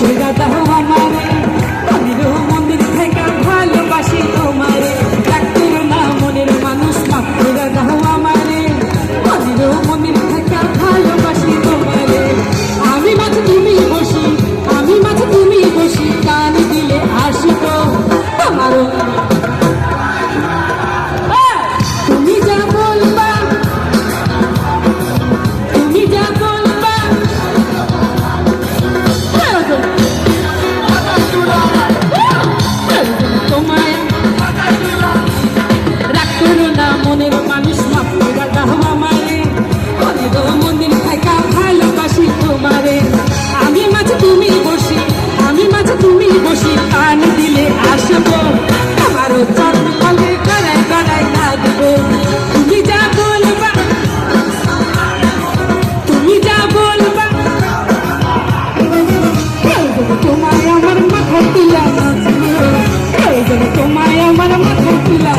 করে দাও আমারে। মনের মনের মানুষ মাপতে দাদা মামারে অরে গো মন্দির থাকা ভালোবাসি তোমারে। আমি মাঝে তুমি বসি, আমি মাঝে তুমি বসি কান দিলে আসব। আমারও চরণ কলে গড়ায় গড়ায় কাঁদবো তুমি যা বলবা, তুমি যা বলবা। তোমায় আমার মাথা তুলা নাচবো। তোমায় আমার মাথা তুলা